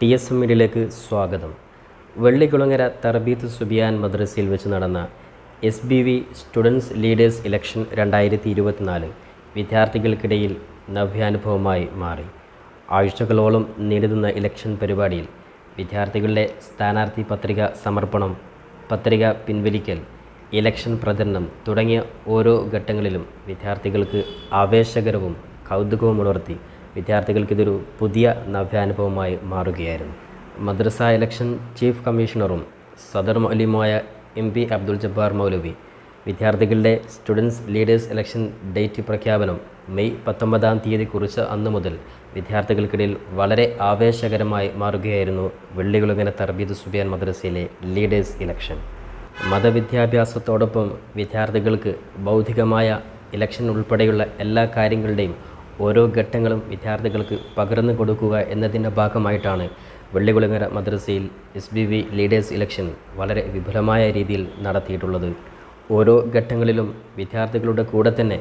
T S എമ്മിഡിലേക്ക് സ്വാഗതം. വെള്ളിക്കുളങ്ങര തർബീത്ത് സുബിയാൻ മദ്രസയിൽ വെച്ച് നടന്ന S B V students leaders election രണ്ടായിരത്തി ഇരുപത്തിനാല് വിദ്യാർത്ഥികൾക്കിടയിൽ നവ്യാനുഭവമായി മാറി. ആഴ്ചകളോളം നീണ്ടുനിന്ന ഇലക്ഷൻ പരിപാടിയിൽ വിദ്യാർത്ഥികളുടെ സ്ഥാനാർത്ഥി പത്രിക സമർപ്പണം പത്രിക പിൻവലിക്കൽ ഇലക്ഷൻ പ്രചരണം തുടങ്ങിയ ഓരോ ഘട്ടങ്ങളിലും വിദ്യാർത്ഥികൾക്ക് ആവേശകരവും കൗതുകവും ഉണർത്തി വിദ്യാർത്ഥികൾക്കിതൊരു പുതിയ നവ്യാനുഭവമായി മാറുകയായിരുന്നു. മദ്രസ ഇലക്ഷൻ ചീഫ് കമ്മീഷണറും സദർ മൗലിയുമായ എം പി അബ്ദുൾ ജബ്ബാർ മൗലവി വിദ്യാർത്ഥികളുടെ സ്റ്റുഡൻസ് ലീഡേഴ്സ് ഇലക്ഷൻ ഡേറ്റ് പ്രഖ്യാപനം മെയ് പത്തൊമ്പതാം തീയതി കുറിച്ച് അന്നു മുതൽ വിദ്യാർത്ഥികൾക്കിടയിൽ വളരെ ആവേശകരമായി മാറുകയായിരുന്നു വെള്ളികുളങ്ങര തർബീദ് സുബിയാൻ മദ്രസയിലെ ലീഡേഴ്സ് ഇലക്ഷൻ. മതവിദ്യാഭ്യാസത്തോടൊപ്പം വിദ്യാർത്ഥികൾക്ക് ബൗദ്ധികമായ ഇലക്ഷൻ ഉൾപ്പെടെയുള്ള എല്ലാ കാര്യങ്ങളുടെയും ഓരോ ഘട്ടങ്ങളും വിദ്യാർത്ഥികൾക്ക് പകർന്നു കൊടുക്കുക എന്നതിന്റെ ഭാഗമായിട്ടാണ് വെള്ളികുളങ്ങര മദ്രസയിൽ S B V leaders election വളരെ വിപുലമായ രീതിയിൽ നടത്തിയിട്ടുള്ളത്. ഓരോ ഘട്ടങ്ങളിലും വിദ്യാർത്ഥികളുടെ കൂടെ തന്നെ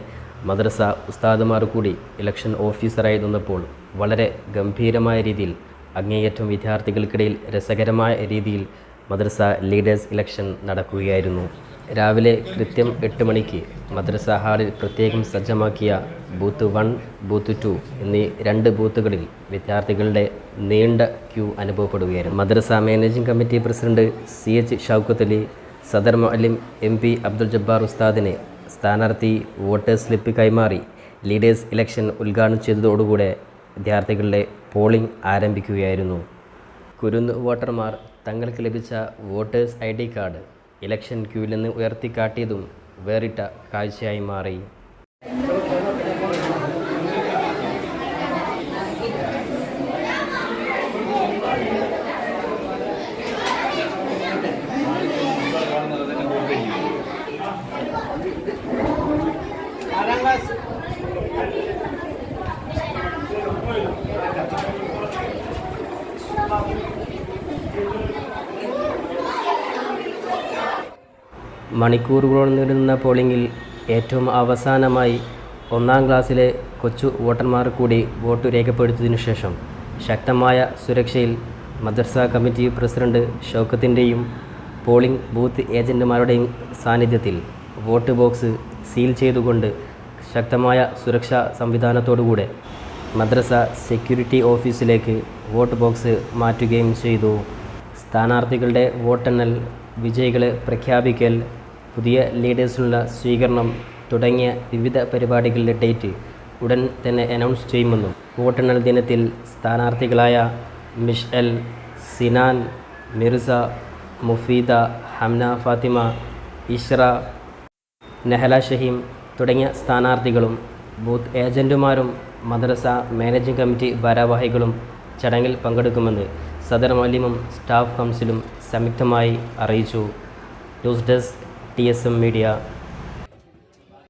മദ്രസ ഉസ്താദുമാർ കൂടി ഇലക്ഷൻ ഓഫീസറായി നിന്നപ്പോൾ വളരെ ഗംഭീരമായ രീതിയിൽ അങ്ങേയറ്റം വിദ്യാർത്ഥികൾക്കിടയിൽ രസകരമായ രീതിയിൽ മദ്രസ ലീഡേഴ്സ് ഇലക്ഷൻ നടക്കുകയായിരുന്നു. രാവിലെ കൃത്യം എട്ട് മണിക്ക് മദ്രസ ഹാളിൽ പ്രത്യേകം സജ്ജമാക്കിയ ബൂത്ത് വൺ ബൂത്ത് ടു എന്നീ രണ്ട് ബൂത്തുകളിൽ വിദ്യാർത്ഥികളുടെ നീണ്ട ക്യൂ അനുഭവപ്പെടുകയായിരുന്നു. മദ്രസ managing committee president C H Shoukath Ali സദർ മലിം എം പി അബ്ദുൽ ജബ്ബാർ ഉസ്താദിനെ സ്ഥാനാർത്ഥി വോട്ടേഴ്സ് സ്ലിപ്പ് കൈമാറി ലീഡേഴ്സ് ഇലക്ഷൻ ഉദ്ഘാടനം ചെയ്തതോടുകൂടെ വിദ്യാർത്ഥികളുടെ പോളിംഗ് ആരംഭിക്കുകയായിരുന്നു. കുരുന്ന് വോട്ടർമാർ തങ്ങൾക്ക് ലഭിച്ച voters I D card election ക്യൂവിൽ നിന്ന് ഉയർത്തിക്കാട്ടിയതും വേറിട്ട കാഴ്ചയായി മാറി. മണിക്കൂറുകളോളം നീണ്ടുനിന്ന പോളിംഗിൽ ഏറ്റവും അവസാനമായി ഒന്നാം ക്ലാസ്സിലെ കൊച്ചു വോട്ടർമാർ കൂടി വോട്ട് രേഖപ്പെടുത്തിയതിനു ശേഷം ശക്തമായ സുരക്ഷയിൽ മദ്രസ കമ്മിറ്റി പ്രസിഡന്റ് ഷൗക്കത്തിന്റെയും പോളിംഗ് ബൂത്ത് ഏജന്റുമാരുടെയും സാന്നിധ്യത്തിൽ വോട്ട് ബോക്സ് സീൽ ചെയ്തുകൊണ്ട് ശക്തമായ സുരക്ഷാ സംവിധാനത്തോടുകൂടെ മദ്രസ സെക്യൂരിറ്റി ഓഫീസിലേക്ക് വോട്ട് ബോക്സ് മാറ്റുകയും ചെയ്തു. സ്ഥാനാർത്ഥികളുടെ വോട്ടെണ്ണൽ വിജയികളെ പ്രഖ്യാപിക്കൽ പുതിയ ലീഡേഴ്സിനുള്ള സ്വീകരണം തുടങ്ങിയ വിവിധ പരിപാടികളുടെ ഡേറ്റ് ഉടൻ തന്നെ അനൗൺസ് ചെയ്യുമെന്നും വോട്ടെണ്ണൽ ദിനത്തിൽ സ്ഥാനാർത്ഥികളായ മിഷൽ സിനാൻ മിർസ മുഫീദ ഹംന ഫാത്തിമ ഇഷ്ര നെഹല ഷഹീം തുടങ്ങിയ സ്ഥാനാർത്ഥികളും ബൂത്ത് ഏജന്റുമാരും മദ്രസ മാനേജിംഗ് കമ്മിറ്റി ഭാരവാഹികളും ചടങ്ങിൽ പങ്കെടുക്കുമെന്ന് സദർ മലിമും സ്റ്റാഫ് കൗൺസിലും സംയുക്തമായി അറിയിച്ചു. News desk T S M media